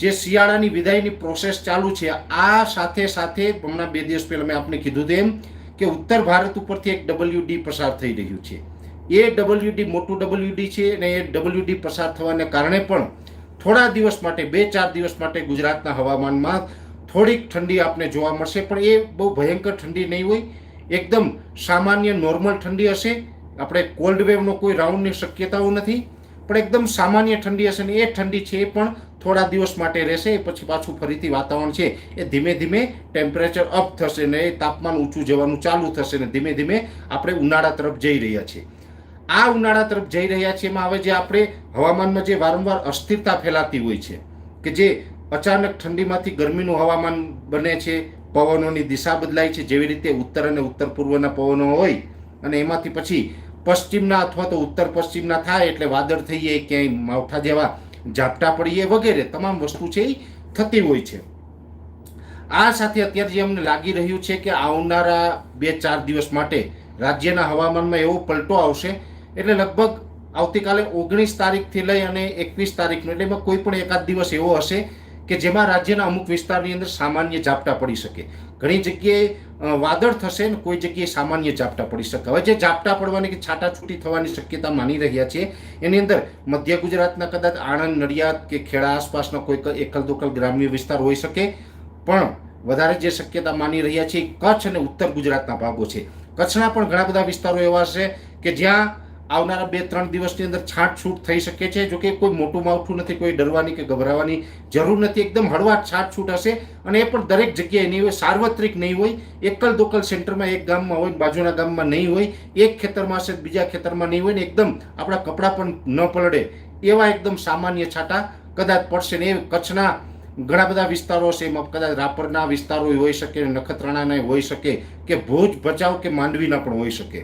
જે શિયાળાની વિદાયની પ્રોસેસ ચાલુ છે, આ સાથે સાથે હમણાં બે દિવસ પહેલાં મેં આપને કીધું તેમ કે ઉત્તર ભારત ઉપરથી એક ડબલ્યુ ડી પસાર થઈ રહ્યું છે. એ ડબલ્યુડી મોટું ડબલ્યુડી છે અને એ ડબલ્યુ ડી પસાર થવાને કારણે પણ થોડા દિવસ માટે, બે ચાર દિવસ માટે ગુજરાતના હવામાનમાં થોડીક ઠંડી આપને જોવા મળશે. પણ એ બહુ ભયંકર ઠંડી નહીં હોય, એકદમ સામાન્ય નોર્મલ ઠંડી હશે. આપણે કોલ્ડ વેવનો કોઈ રાઉન્ડની શક્યતાઓ નથી, પણ એકદમ સામાન્ય ઠંડી હશે ને એ ઠંડી છે એ પણ થોડા દિવસ માટે રહેશે, પછી પાછું ફરીથી વાતાવરણ છે. એ ધીમે ધીમે ટેમ્પરેચર અપ થશે ને તાપમાન ઊંચું જવાનું ચાલુ થશે ને ધીમે ધીમે આપણે ઉનાળા તરફ જઈ રહ્યા છીએ. આ ઉનાળા તરફ જઈ રહ્યા છીએ એમાં હવે જે આપણે હવામાનમાં જે વારંવાર અસ્થિરતા ફેલાતી હોય છે, કે જે અચાનક ઠંડીમાંથી ગરમીનું હવામાન બને છે, પવનોની દિશા બદલાય છે, જેવી રીતે ઉત્તર અને ઉત્તર પૂર્વના પવનો હોય, અને એમાંથી પછી પશ્ચિમના અથવા તો ઉત્તર પશ્ચિમના થાય એટલે વાદળ થઈ જાય ક્યાંય માવઠા જેવા ઝાપટા પડીએ વગેરે તમામ વસ્તુ છે એ થતી હોય છે. આ સાથે અત્યારે જે અમને લાગી રહ્યું છે કે આવનારા બે ચાર દિવસ માટે રાજ્યના હવામાનમાં એવો પલટો આવશે, એટલે લગભગ આવતીકાલે ઓગણીસ તારીખથી લઈ અને એકવીસ તારીખનો, એટલે એમાં કોઈ પણ એકાદ દિવસ એવો હશે કે જેમાં રાજ્યના અમુક વિસ્તારની અંદર સામાન્ય ઝાપટા પડી શકે. ઘણી જગ્યાએ વાદળ થશે ને કોઈ જગ્યાએ સામાન્ય ઝાપટા પડી શકે. હવે જે ઝાપટા પડવાની કે છાટાછૂટી થવાની શક્યતા માની રહ્યા છે એની અંદર મધ્ય ગુજરાતના કદાચ આણંદ, નડિયાદ કે ખેડા આસપાસના કોઈ એકલ દોકલ ગ્રામ્ય વિસ્તાર હોઈ શકે. પણ વધારે જે શક્યતા માની રહ્યા છે કચ્છ અને ઉત્તર ગુજરાતના ભાગો છે. કચ્છના પણ ઘણા બધા વિસ્તારો એવા છે કે જ્યાં આવનારા બે ત્રણ દિવસની અંદર છાંટછૂટ થઈ શકે છે. જો કે કોઈ મોટું માવઠું નથી, કોઈ ડરવાની કે ગભરાવાની જરૂર નથી. એકદમ હળવા છાંટછૂટ હશે અને એ પણ દરેક જગ્યાએ નહીં હોય, સાર્વત્રિક નહીં હોય. એકલ દોકલ સેન્ટરમાં, એક ગામમાં હોય, બાજુના ગામમાં નહીં હોય. એક ખેતરમાં હશે, બીજા ખેતરમાં નહીં હોય ને એકદમ આપણા કપડાં પણ ન પલળે એવા એકદમ સામાન્ય છાંટા કદાચ પડશે ને એ કચ્છના ઘણા બધા વિસ્તારો છે એમાં કદાચ રાપરના વિસ્તારો હોઈ શકે નખત્રાણાના હોઈ શકે, કે ભુજ ભચાઉ કે માંડવીના પણ હોઈ શકે.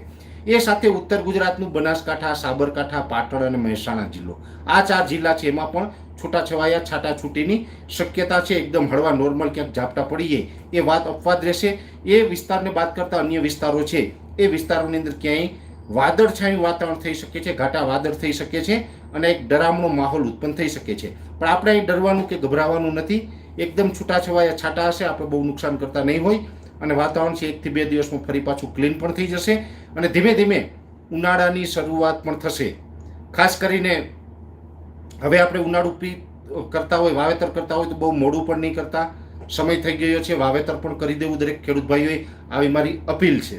એ સાથે ઉત્તર ગુજરાતનું બનાસકાંઠા, સાબરકાંઠા, પાટણ અને મહેસાણા જિલ્લો. આ ચાર જિલ્લા છે, એમાં પણ છૂટાછવાયા, છાટાછૂટીની શક્યતા છે, એકદમ હળવા નોર્મલ ક્યાંક ઝાપટા પડીએ એ વાત અપવાદ રહેશે. એ વિસ્તારને બાદ કરતા અન્ય વિસ્તારો છે, એ વિસ્તારોની અંદર ક્યાંય વાદળછાયું વાતાવરણ થઈ શકે છે, ઘાટા વાદળ થઈ શકે છે અને એક ડરામણો માહોલ ઉત્પન્ન થઈ શકે છે. પણ આપણે અહીં ડરવાનું કે ગભરાવાનું નથી. એકદમ છૂટાછવાયા, છાટા હશે, આપણે બહુ નુકસાન કરતા નહીં હોય અને વાતાવરણ છે એકથી બે દિવસમાં ફરી પાછું ક્લીન પણ થઈ જશે. અને ધીમે ધીમે ઉનાળાની શરૂઆત પણ થશે. ખાસ કરીને હવે આપણે ઉનાળુ પી કરતા હોય, વાવેતર કરતા હોય તો બહુ મોડું પણ નહીં કરતા. સમય થઈ ગયો છે, વાવેતર પણ કરી દેવું દરેક ખેડૂત ભાઈઓએ. આવી મારી અપીલ છે.